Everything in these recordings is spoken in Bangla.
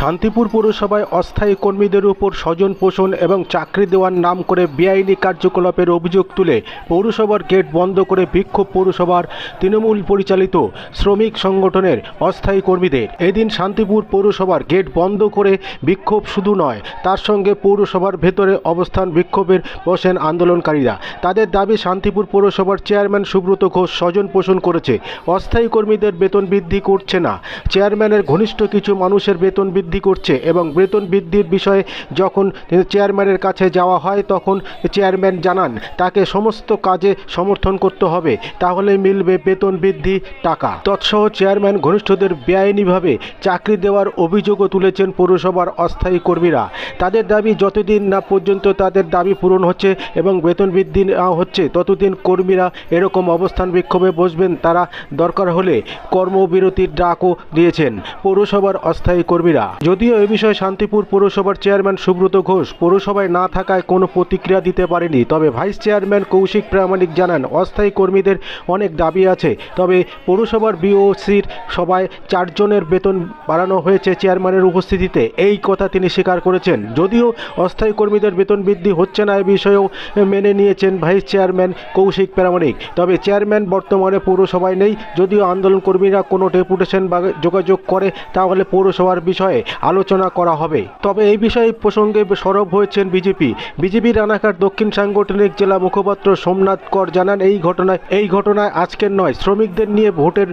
শান্তিপুর পৌরসভায় অস্থায়ী কর্মীদের উপর স্বজন পোষণ এবং চাকরি দেওয়ার নাম করে বেআইনি কার্যকলাপের অভিযোগ তুলে পৌরসভার গেট বন্ধ করে বিক্ষোভ পৌরসভার তৃণমূল পরিচালিত শ্রমিক সংগঠনের অস্থায়ী কর্মীদের। এদিন শান্তিপুর পৌরসভার গেট বন্ধ করে বিক্ষোভ শুধু নয়, তার সঙ্গে পৌরসভার ভেতরে অবস্থান বিক্ষোভের বসেন আন্দোলনকারীরা। তাদের দাবি শান্তিপুর পৌরসভার চেয়ারম্যান সুব্রত ঘোষ স্বজন পোষণ করেছে, অস্থায়ী কর্মীদের বেতন বৃদ্ধি করছে না। চেয়ারম্যানের ঘনিষ্ঠ কিছু মানুষের বেতন বৃদ্ধি করছে এবং বেতন বৃদ্ধির বিষয়ে যখন চেয়ারম্যানের কাছে যাওয়া হয়, তখন চেয়ারম্যান জানান, তাকে সমস্ত কাজে সমর্থন করতে হবে। তাহলে মিলবে বেতন বৃদ্ধি টাকা। তৎসহ চেয়ারম্যান ঘনিষ্ঠদের বেআইনিভাবে চাকরি দেওয়ার অভিযোগও তুলেছেন পৌরসভার অস্থায়ী কর্মীরা। তাদের দাবি, যতদিন না পর্যন্ত তাদের দাবি পূরণ হচ্ছে এবং বেতন বৃদ্ধি না হচ্ছে, ততদিন কর্মীরা এরকম অবস্থান বিক্ষোভে বসবেন। তারা দরকার হলে কর্মবিরতির ডাকও দিয়েছেন পৌরসভার অস্থায়ী কর্মীরা। যদিও এ বিষয়ে শান্তিপুর পৌরসভার চেয়ারম্যান সুব্রত ঘোষ পৌরসভায় না থাকায় কোনো প্রতিক্রিয়া দিতে পারেনি, তবে ভাইস চেয়ারম্যান কৌশিক প্রামাণিক জানান, অস্থায়ী কর্মীদের অনেক দাবি আছে, তবে পৌরসভার বিওসির সভায় চারজনের বেতন বাড়ানো হয়েছে চেয়ারম্যানের উপস্থিতিতে, এই কথা তিনি স্বীকার করেছেন। যদিও অস্থায়ী কর্মীদের বেতন বৃদ্ধি হচ্ছে না, এ বিষয়েও মেনে নিয়েছেন ভাইস চেয়ারম্যান কৌশিক প্রামাণিক। তবে চেয়ারম্যান বর্তমানে পৌরসভায় নেই, যদিও আন্দোলন কর্মীরা কোনো ডেপুটেশন বা যোগাযোগ করে, তাহলে পৌরসভার বিষয়ে আলোচনা করা হবে। তবে এই বিষয়ে প্রসঙ্গে সরব হয়েছেন বিজেপি। বিজেপি রানাঘাট দক্ষিণ সাংগঠনিক জেলা মুখপাত্র সোমনাথ কর জানান, এই ঘটনায় এই ঘটনায় আজকের নয়, শ্রমিকদের নিয়ে ভোটের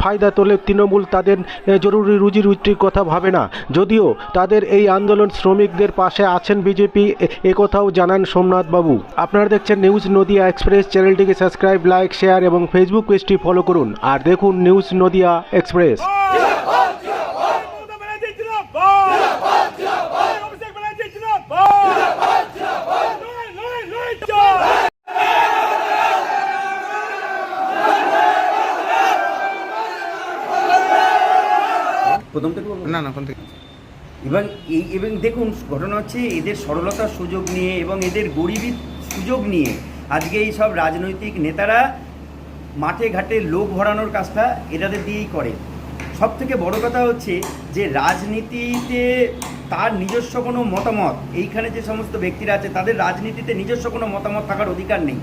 ফায়দা তোলে তৃণমূল তাদের জরুরি রুজি রুটির কথা ভাবে না। যদিও তাদের এই আন্দোলন শ্রমিকদের পাশে আছেন বিজেপি, এ কথাও জানান সোমনাথ বাবু আপনারা দেখছেন নিউজ নদিয়া এক্সপ্রেস, চ্যানেলটিকে সাবস্ক্রাইব, লাইক, শেয়ার এবং ফেসবুক পেজটি ফলো করুন। আর দেখুন নিউজ নদিয়া এক্সপ্রেস মমতা ব্যানার্জি জিন্দাবাদ! অভিষেক ব্যানার্জি জিন্দাবাদ! লড়াই, লড়াই, লড়াই চাই! প্রথম থেকে বলব? না না কোন থেকে। এবং এই, এবং দেখুন, ঘটনা হচ্ছে এদের সরলতার সুযোগ নিয়ে এবং এদের গরিবির সুযোগ নিয়ে আজকে এই সব রাজনৈতিক নেতারা মাঠে ঘাটে লোক ভরানোর কাজটা এটাদের দিয়েই করে। সব থেকে বড় কথা হচ্ছে যে রাজনীতিতে তার নিজস্ব কোনো মতামত, এইখানে যে সমস্ত ব্যক্তিরা আছে, তাদের রাজনীতিতে নিজস্ব কোনো মতামত থাকার অধিকার নেই।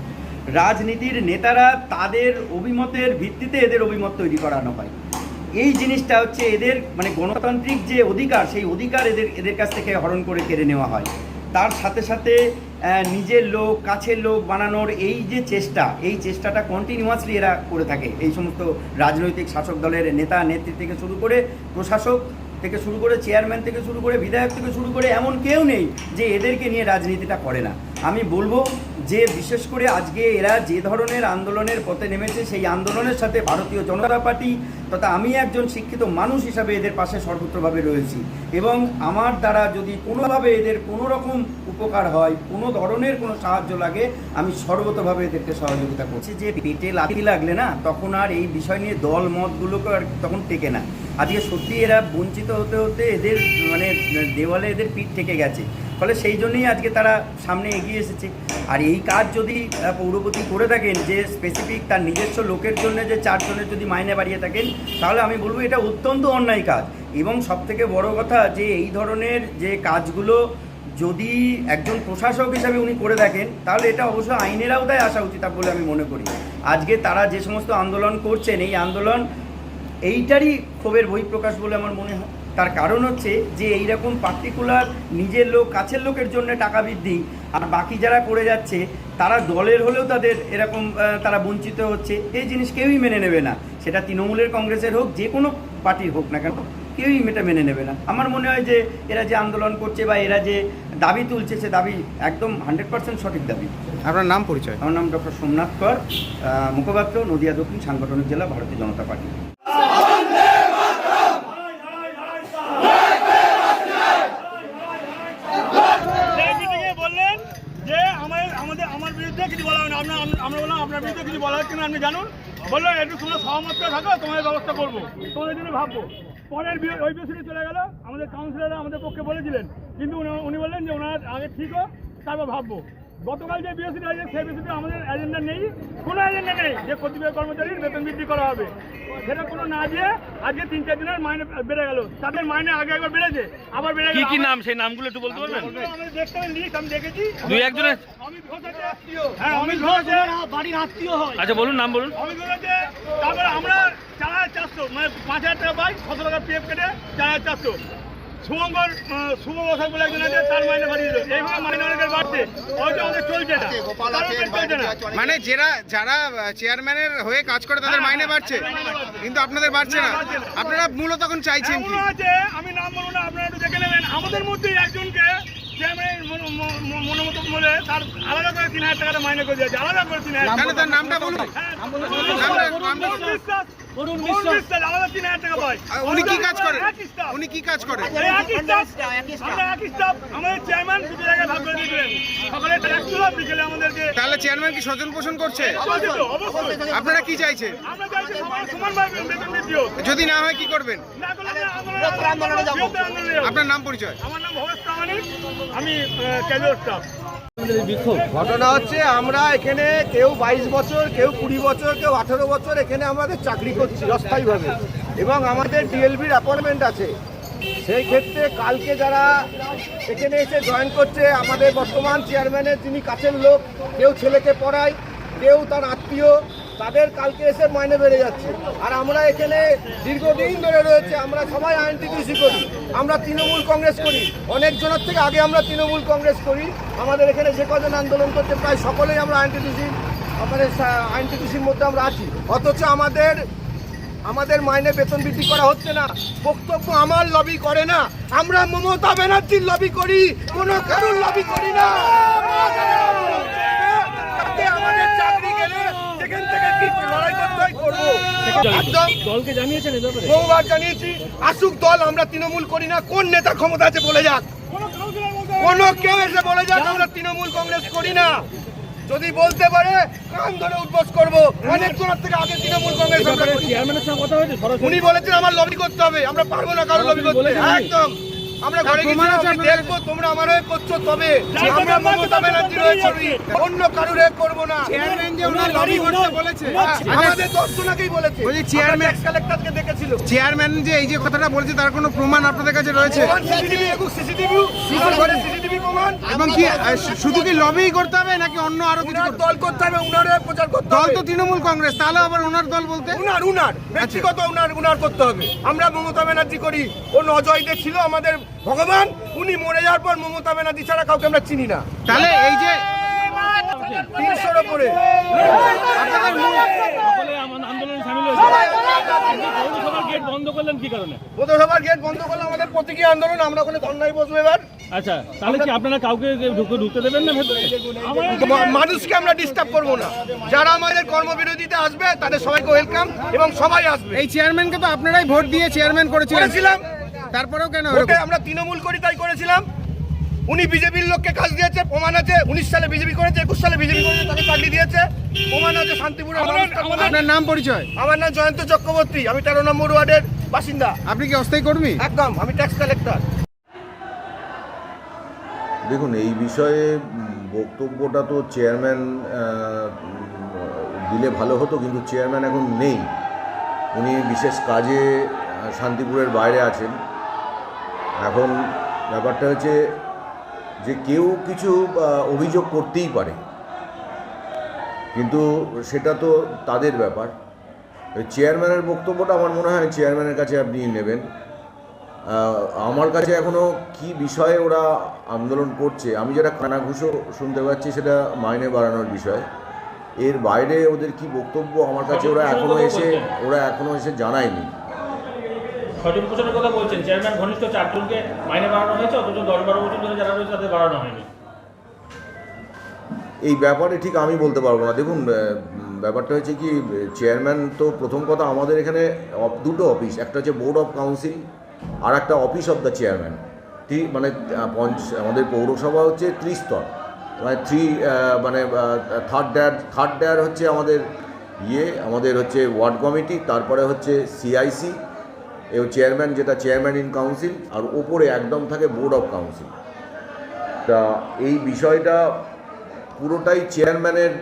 রাজনীতির নেতারা তাদের অভিমতের ভিত্তিতে এদের অভিমত তৈরি করানো হয়। এই জিনিসটা হচ্ছে এদের মানে গণতান্ত্রিক যে অধিকার, সেই অধিকার এদের এদের কাছ থেকে হরণ করে কেড়ে নেওয়া হয়। তার সাথে সাথে নিজের লোক, কাছের লোক বানানোর এই যে চেষ্টা, এই চেষ্টাটা কন্টিনিউয়াসলি এরা করে থাকে। এই সমস্ত রাজনৈতিক শাসক দলের নেতা, নেত্রী থেকে শুরু করে প্রশাসক থেকে শুরু করে চেয়ারম্যান থেকে শুরু করে বিধায়ক থেকে শুরু করে এমন কেউ নেই যে এদেরকে নিয়ে রাজনীতিটা করে না। আমি বলব যে বিশেষ করে আজকে এরা যে ধরনের আন্দোলনের পথে নেমেছে, সেই আন্দোলনের সাথে ভারতীয় জনতা পার্টি তথা আমি একজন শিক্ষিত মানুষ হিসাবে এদের পাশে সর্বত্রভাবে রয়েছি। এবং আমার দ্বারা যদি কোনোভাবে এদের কোনো রকম উপকার হয়, কোনো ধরনের কোনো সাহায্য লাগে, আমি সর্বতভাবে এদেরকে সহযোগিতা করছি। যে পেটে লাঠি লাগলে না, তখন আর এই বিষয় নিয়ে দল মতগুলোকে আর তখন টেকে না। আজকে সত্যি এরা বঞ্চিত হতে হতে এদের মানে দেওয়ালে এদের পিঠ থেকে গেছে। ফলে সেই জন্যই আজকে তারা সামনে এগিয়ে এসেছে। আর এই কাজ যদি পৌরপতি করে থাকেন, যে স্পেসিফিক তার নিজস্ব লোকের জন্য যে চারজনের যদি মাইনে বাড়িয়ে থাকেন, তাহলে আমি বলব এটা অত্যন্ত অন্যায় কাজ। এবং সবথেকে বড় কথা যে এই ধরনের যে কাজগুলো যদি একজন প্রশাসক হিসাবে উনি করে থাকেন, তাহলে এটা অবশ্য আইনের আওতায় আসা উচিত বলে আমি মনে করি। আজকে তারা যে সমস্ত আন্দোলন করছেন, এই আন্দোলন এইটারই ক্ষোভের বহিঃপ্রকাশ বলে আমার মনে হয়। তার কারণ হচ্ছে যে এইরকম পার্টিকুলার নিজের লোক কাছের লোকের জন্য টাকা বৃদ্ধি আর বাকি যারা করে যাচ্ছে তারা দলের হলেও তাদের এরকম তারা বঞ্চিত হচ্ছে। এই জিনিস কেউই মেনে নেবে না। সেটা তৃণমূলের কংগ্রেসের হোক যে কোনো পার্টির হোক না কেন কেউই এটা মেনে নেবে না। আমার মনে হয় যে এরা যে আন্দোলন করছে বা এরা যে দাবি তুলছে সে দাবি একদম হান্ড্রেড পার্সেন্ট সঠিক দাবি। আপনার নাম পরিচয়? আমার নাম ডক্টর সোমনাথ কর মুখপাত্র নদিয়া দক্ষিণ সাংগঠনিক জেলা ভারতীয় জনতা পার্টি সেই মিটিংয়ে বললেন যে আমার আমাদের আমার বিরুদ্ধে কিছু বলা হয় না আপনার আমরা বিরুদ্ধে কিছু বলার কিনা আপনি জানুন? বলল, একটু তোমরা সহমত করে থাকো, তোমাদের ব্যবস্থা করব। তোমাদের জন্য ভাববো। পরের ওই বিষয়ে চলে গেল, আমাদের কাউন্সিলররা আমাদের পক্ষে বলেছিলেন। কিন্তু উনি বললেন যে, ওনার আগে ঠিক হোক, তারপর ভাববো। গতকাল যে বিএসসি আছে সেই বিএসসিতে আমাদের এজেন্ডা নেই কোনো এজেন্ডা নেই যে কতিপয় কর্মচারীর বেতন বৃদ্ধি করা হবে। সেটা কোনো না দিয়ে আজকে তিন চার দিনের মাইনে বেড়ে গেল। তাদের মাইনে আগে একবার বেড়েছে আবার বেড়ে কি গেল। কি নাম সেই নামগুলো একটু বলতে পারবেন? দেখতে লিস্ট আমি দেখেছি। দুই একজনের? অমিত ঘোষ আছে। হ্যাঁ অমিত ঘোষ আছে। বাড়ির আত্মীয় হয়। আচ্ছা বলুন নাম বলুন। অমিত ঘোষ আছে। তারপরে আমরা চার হাজার চারশো মানে পাঁচ হাজার টাকা পাই ছশো টাকা পিএফ কেটে চার হাজার চারশো। শুভঙ্কর শুভ বসাক বলে একজন আছে তার মাইনে বাড়িয়ে দিল। এইভাবে মাইনে অনেকের বাড়ছে। হয়তো আমাদের চলছে না। চলছে না। মানে যারা যারা চেয়ারম্যানের হয়ে কাজ করে তাদের মাইনে বাড়ছে। কিন্তু আপনাদের বাড়ছে না। আপনারা মূলত এখন চাইছেন কি? আমি নাম বলব না আপনারা একটু দেখে নেবেন। আমাদের মধ্যেই একজনকে চেয়ারম্যানের মনোমত বলে তার আলাদা করে তিন হাজার টাকাটা মাইনে করে দিয়েছে আলাদা করে তিন হাজার তাহলে তার নামটা বলুন। নামটা- বিশ্বাস। আলাদা তিন হাজার টাকা উনি কি কাজ করেন উনি কি কাজ করেন। আমাদের চেয়ারম্যান দুটো জায়গায় ভাগ করে দিয়েছিলেন। সকালে বিকেলে আমাদেরকে। তাহলে চেয়ারম্যান কি স্বজন পোষণ করছে? আপনারা কি চাইছেন যদি না হয় কি করবেন। আপনার নাম পরিচয়। আমার নাম ভবেশ প্রামাণিক। আমি ক্যাজুয়াল স্টাফ ঘটনা হচ্ছে আমরা এখানে কেউ বাইশ বছর, কেউ কুড়ি বছর, কেউ আঠেরো বছর এখানে আমাদের চাকরি করছি অস্থায়ীভাবে। এবং আমাদের ডিএলবির অ্যাপয়েন্টমেন্ট আছে। সেই ক্ষেত্রে কালকে যারা এখানে এসে জয়েন করছে, আমাদের বর্তমান চেয়ারম্যানের যিনি কাছের লোক, কেউ ছেলেকে পড়ায়, কেউ তার আত্মীয় তাদের কালকে এসে মাইনে বেড়ে যাচ্ছে। আর আমরা এখানে দীর্ঘদিন ধরে রয়েছে, আমরা সবাই আইনটিটিসি করি, আমরা তৃণমূল কংগ্রেস করি। অনেকজনের থেকে আগে আমরা তৃণমূল কংগ্রেস করি। আমাদের এখানে যে কজন আন্দোলন করতে প্রায় সকলেই আমরা আইনটিটিসি আমাদের আইনটিটিসির মধ্যে আমরা আছি। অথচ আমাদের আমাদের মাইনে বেতন বৃদ্ধি করা হচ্ছে না। বক্তব্য আমার লবি করে না। আমরা মমতা ব্যানার্জির লবি করি, কোনো কারুর লবি করি না। আমাদের চাকরি গেলে সেখান লড়াই করতে হয় করব দলকে জানিয়েছেন বহুবার জানিয়েছি আসুক দল আমরা তৃণমূল করি না। কোন নেতা ক্ষমতা আছে বলে যাক। কোন কেউ এসে বলে যাক আমরা তৃণমূল কংগ্রেস করি না। যদি বলতে পারে কান ধরে উদ্বোস করব। অনেক জনের থেকে আগে তৃণমূল কংগ্রেস উনি বলেছেন আমার লবি করতে হবে। আমরা পারব না কারও লবি করতে। একদম। আমরা ঘরে আমি দেখব তোমরা আমার হয়ে করছ তবে। আমরা মমতা ব্যানার্জি রয়েছে অন্য কারুর হয়ে করব না। চেয়ারম্যান যে ওনার লবি করতে বলেছে। আমাদের দর্শনাকেই বলেছে। বলছি চেয়ারম্যান- কালেক্টরকে দেখেছিল। চেয়ারম্যান যে এই যে কথাটা বলছে তার কোনো প্রমাণ আপনাদের কাছে রয়েছে? সিসিটিভি এবং সিসিটিভি সিসিটিভি প্রমাণ। এবং কি শুধু কি লবি করতে হবে নাকি অন্য আরও কিছু দল করতে হবে উনার হয়ে প্রচার করতে দল তো তৃণমূল কংগ্রেস তাহলে আবার ওনার দল বলতে? উনার উনার। ব্যক্তিগত উনার উনার করতে হবে। আমরা মমতা ব্যানার্জি করি। ও অজয় দে ছিল আমাদের ভগবান উনি মরে যাওয়ার পর মমতা ব্যানার্জি ছাড়া কাউকে আমরা চিনি না। তাহলে এই যে তিনশোর ওপরে। আন্দোলনে সামিল হয়েছে। আপনি পৌরসভার গেট বন্ধ করলেন কি কারণে? পৌরসভার গেট বন্ধ করলে আমাদের প্রতীকী আন্দোলন আমরা ওখানে ধর্নায় বসবো এবার। আচ্ছা তাহলে কি আপনারা কাউকে ঢুকে ঢুকতে দেবেন না ভেতরে? মানুষকে আমরা ডিস্টার্ব করব না। যারা আমাদের কর্মবিরোধীতে আসবে তাদের সবাইকে ওয়েলকাম এবং সবাই আসবে। এই চেয়ারম্যানকে তো আপনারাই ভোট দিয়ে চেয়ারম্যান করেছিলাম। তারপরেও কেন এরকম? আমরা তৃণমূল করি তাই করেছিলাম। উনি বিজেপির লোককে কাজ দিয়েছে প্রমাণ আছে। উনিশ সালে বিজেপি করেছে একুশ সালে বিজেপি করেছে তাকে চাকরি দিয়েছে। প্রমাণ আছে শান্তিপুরের মানুষ আপনার নাম পরিচয়? আমার নাম জয়ন্ত চক্রবর্তী। আমি তেরো নম্বর ওয়ার্ডের বাসিন্দা। আপনি কি অস্থায়ী কর্মী? একদম আমি ট্যাক্স কালেক্টর দেখুন এই বিষয়ে বক্তব্যটা তো চেয়ারম্যান দিলে ভালো হতো কিন্তু চেয়ারম্যান এখন নেই। উনি বিশেষ কাজে শান্তিপুরের বাইরে আছেন। এখন ব্যাপারটা হচ্ছে যে কেউ কিছু অভিযোগ করতেই পারে। কিন্তু সেটা তো তাদের ব্যাপার। চেয়ারম্যানের বক্তব্যটা আমার মনে হয় চেয়ারম্যানের কাছে আপনি নেবেন। আমার কাছে এখনও কি বিষয়ে ওরা আন্দোলন করছে আমি যেটা কানাঘুষো শুনতে পাচ্ছি সেটা মাইনে বাড়ানোর বিষয়। এর বাইরে ওদের কি বক্তব্য আমার কাছে ওরা এখনও এসে ওরা এখনও এসে জানায়নি। সঠিক পোষণের কথা বলছেন চেয়ারম্যান ঘনিষ্ঠ চারজনকে মাইনে বাড়ানো হয়েছে, অথচ দশ বারো বছর ধরে যারা রয়েছে তাদের বাড়ানো হয়নি। এই ব্যাপারে ঠিক আমি বলতে পারব না। দেখুন ব্যাপারটা হচ্ছে কি চেয়ারম্যান তো প্রথম কথা আমাদের এখানে দুটো অফিস একটা হচ্ছে বোর্ড অফ কাউন্সিল আর একটা office of the chairman three মানে পঞ্চ, আমাদের পৌরসভা হচ্ছে ত্রিস্তর। মানে থ্রি মানে থার্ড ডেয়ার থার্ড ডেয়ার হচ্ছে আমাদের ইয়ে আমাদের হচ্ছে ওয়ার্ড কমিটি তারপরে হচ্ছে সিআইসি এবং চেয়ারম্যান যেটা চেয়ারম্যান ইন কাউন্সিল আর ওপরে একদম থাকে বোর্ড অফ কাউন্সিল তা এই বিষয়টা পুরোটাই চেয়ারম্যানের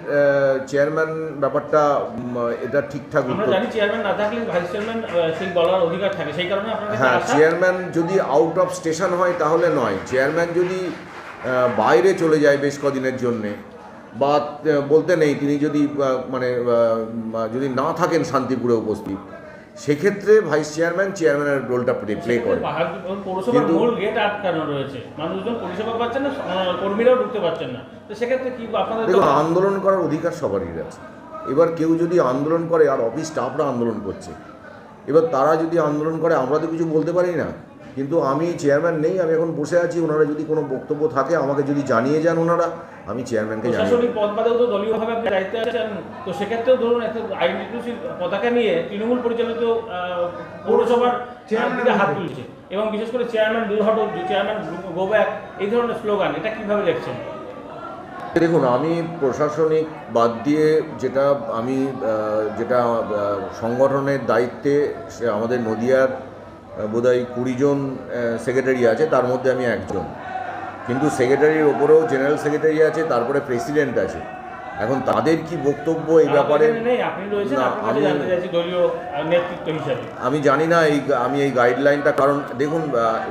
চেয়ারম্যান ব্যাপারটা এটা ঠিকঠাক উত্তর। হ্যাঁ চেয়ারম্যান যদি আউট অফ স্টেশন হয় তাহলে নয়। চেয়ারম্যান যদি বাইরে চলে যায় বেশ কদিনের জন্যে বা বলতে নেই তিনি যদি মানে যদি না থাকেন শান্তিপুরে উপস্থিত সেক্ষেত্রে ভাইস চেয়ারম্যান চেয়ারম্যানের রোলটা প্লে করে কিন্তু- মূল গেট আটকানো রয়েছে। মানুষজন পরিষেবা পাচ্ছেন না কর্মীরাও ঢুকতে পারছেন না। তো সেক্ষেত্রে কি আপনাদের দেখুন আন্দোলন করার অধিকার সবারই আছে। এবার কেউ যদি আন্দোলন করে আর অফিস স্টাফরা আন্দোলন করছে এবার তারা যদি আন্দোলন করে আমরা তো কিছু বলতে পারি না। কিন্তু আমি চেয়ারম্যান নেই আমি এখন বসে আছি ওনারা যদি কোনো বক্তব্য থাকে আমাকে যদি জানিয়ে যান ওনারা আমি চেয়ারম্যানকে জানিয়ে প্রশাসনিক দেব। পদ বাদেও তো দলীয়ভাবে আপনি দায়িত্বে আছেন। তো সেক্ষেত্রেও ধরুন একটা আইডেন্টিটি পতাকা নিয়ে তৃণমূল পরিচালিত পৌরসভার দিকে হাত তুলছে। এবং বিশেষ করে চেয়ারম্যান দুর্ঘট চেয়ারম্যান গো ব্যাক এই ধরনের স্লোগান এটা কীভাবে দেখছেন? দেখুন আমি প্রশাসনিক বাদ দিয়ে যেটা আমি যেটা সংগঠনের দায়িত্বে সে আমাদের নদিয়ার বোধহয় কুড়িজন সেক্রেটারি আছে তার মধ্যে আমি একজন। কিন্তু সেক্রেটারির ওপরেও জেনারেল সেক্রেটারি আছে তারপরে প্রেসিডেন্ট আছে। এখন তাদের কি বক্তব্য এই ব্যাপারে? আমি- জানি না এই আমি এই গাইডলাইনটা কারণ দেখুন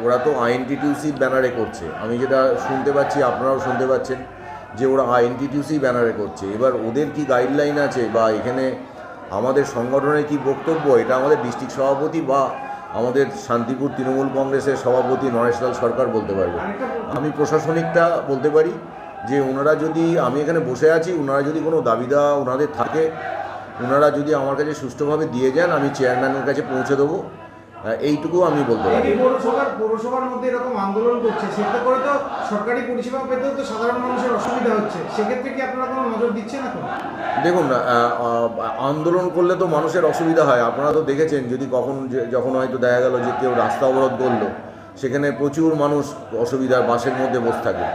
ওরা তো আইএনটিটিউসি ব্যানারে করছে। আমি যেটা শুনতে পাচ্ছি আপনারাও শুনতে পাচ্ছেন। যে ওরা আইএনটিটিউসি ব্যানারে করছে। এবার ওদের কি গাইডলাইন আছে বা এখানে আমাদের সংগঠনের কি বক্তব্য? এটা আমাদের ডিস্ট্রিক্ট সভাপতি বা আমাদের শান্তিপুর তৃণমূল কংগ্রেসের সভাপতি নরেশলাল সরকার বলতে পারবে। আমি প্রশাসনিকটা বলতে পারি যে ওনারা যদি, আমি এখানে বসে আছি, ওনারা যদি কোনো দাবি দেওয়া ওনাদের থাকে, ওনারা যদি আমার কাছে সুষ্ঠুভাবে দিয়ে যান, আমি চেয়ারম্যানের কাছে পৌঁছে দেবো। এইটুকু আমি বলতে পারি। পৌরসভার পৌরসভার মধ্যে এরকম আন্দোলন করছে সেটা করে তো সরকারি পরিষেবা পেতেও তো সাধারণ মানুষের অসুবিধা হচ্ছে। সেক্ষেত্রে কি আপনারা কোনো নজর দিচ্ছেন এখন? দেখুন আন্দোলন করলে তো মানুষের অসুবিধা হয়। আপনারা তো দেখেছেন যদি কখন যে- যখন হয়তো দেখা গেল যে কেউ রাস্তা অবরোধ করল সেখানে প্রচুর মানুষ অসুবিধার বাসের মধ্যে বসে থাকে।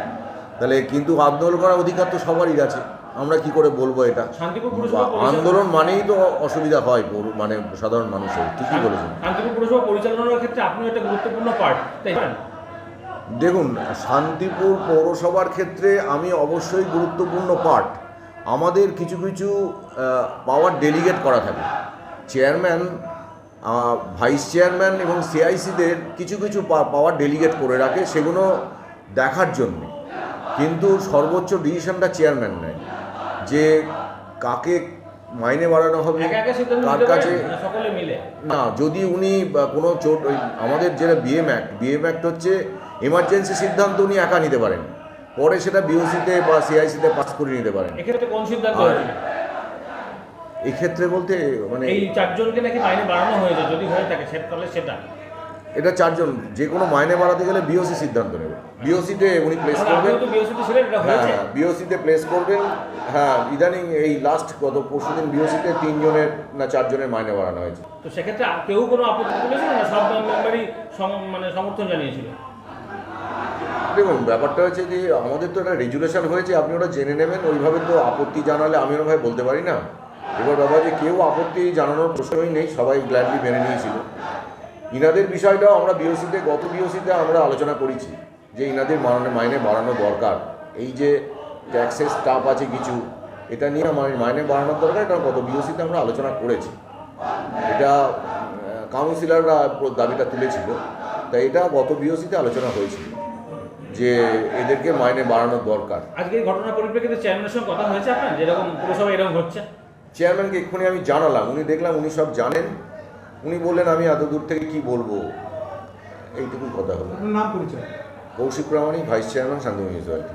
তাহলে কিন্তু আন্দোলন করার অধিকার তো সবারই আছে। আমরা কি করে বলব এটা? আন্দোলন মানেই তো অসুবিধা হয় মানে সাধারণ মানুষের ঠিকই বলেছেন। শান্তিপুর পুরসভা পরিচালনার ক্ষেত্রে আপনিও একটা গুরুত্বপূর্ণ পার্ট তাই দেখুন শান্তিপুর পৌরসভার ক্ষেত্রে আমি অবশ্যই গুরুত্বপূর্ণ পার্ট আমাদের কিছু কিছু পাওয়ার ডেলিগেট করা থাকে। চেয়ারম্যান ভাইস চেয়ারম্যান এবং সিআইসিদের কিছু কিছু পাওয়ার ডেলিগেট করে রাখে সেগুলো দেখার জন্যে। কিন্তু সর্বোচ্চ ডিসিশনটা চেয়ারম্যান নেয়। যে কাকে মাইনে বাড়ানো হবে কার কাছে না, যদি উনি কোনো চোট আমাদের যেটা বিএম অ্যাক্ট বিএম অ্যাক্ট হচ্ছে এমার্জেন্সি সিদ্ধান্ত উনি একা নিতে পারেন। পরে সেটা বিওসিতে বা সিআইসিতে পাস করে নিতে পারেন। এক্ষেত্রে কোন সিদ্ধান্ত এক্ষেত্রে বলতে মানে এই চারজনকে নাকি মাইনে বাড়ানো হয়েছে যদি হয়ে থাকে তাহলে সেটা। এটা চারজন যে কোনো মাইনে বাড়াতে গেলে বিওসি সিদ্ধান্ত নেবে। বিওসিতে উনি প্লেস করবেন। ছিলেন এটা হ্যাঁ হ্যাঁ বিওসিতে প্লেস করবেন। হ্যাঁ ইদানিং এই লাস্ট গত পরশু দিন বিওসিতে তিনজনের না চারজনের মাইনে বাড়ানো হয়েছে। তো সেক্ষেত্রে কেউ কোনো আপত্তি তুলেছিল না? সব মেম্বারই মানে সমর্থন জানিয়েছিল? দেখুন ব্যাপারটা হচ্ছে যে আমাদের তো একটা রেজুলেশন হয়েছে আপনি ওটা জেনে নেবেন। ওইভাবে তো আপত্তি জানালে আমি ওরভাবে বলতে পারি না। এবার ব্যাপার যে কেউ আপত্তি জানানোর প্রশ্নই নেই সবাই গ্ল্যাডলি মেনে নিয়েছিল। ইনাদের বিষয়টাও আমরা বিওসিতে গত বিওসিতে আমরা আলোচনা করেছি যে ইনাদের মাইনে মাইনে বাড়ানো দরকার। এই যে ট্যাক্সের স্টাফ আছে কিছু এটা নিয়ে আমার মাইনে বাড়ানোর দরকার এটা গত বিওসিতে আমরা আলোচনা করেছি। এটা কাউন্সিলররা দাবিটা তুলেছিল তাই এটা গত বিওসিতে আলোচনা হয়েছিল যে এদেরকে মাইনে বাড়ানোর দরকার। আজকে এই ঘটনার পরিপ্রেক্ষিতে চেয়ারম্যানের সঙ্গে কথা হয়েছে আপনার? যেরকম পুরসভা এরকম হচ্ছে? চেয়ারম্যানকে এক্ষুনি আমি জানালাম উনি দেখলাম উনি সব জানেন উনি বললেন আমি এত দূর থেকে কি বলব? এইটুকু কথা হলো নাম পরিচয়? Kaushik Pramanik vice chairman Shanti municipality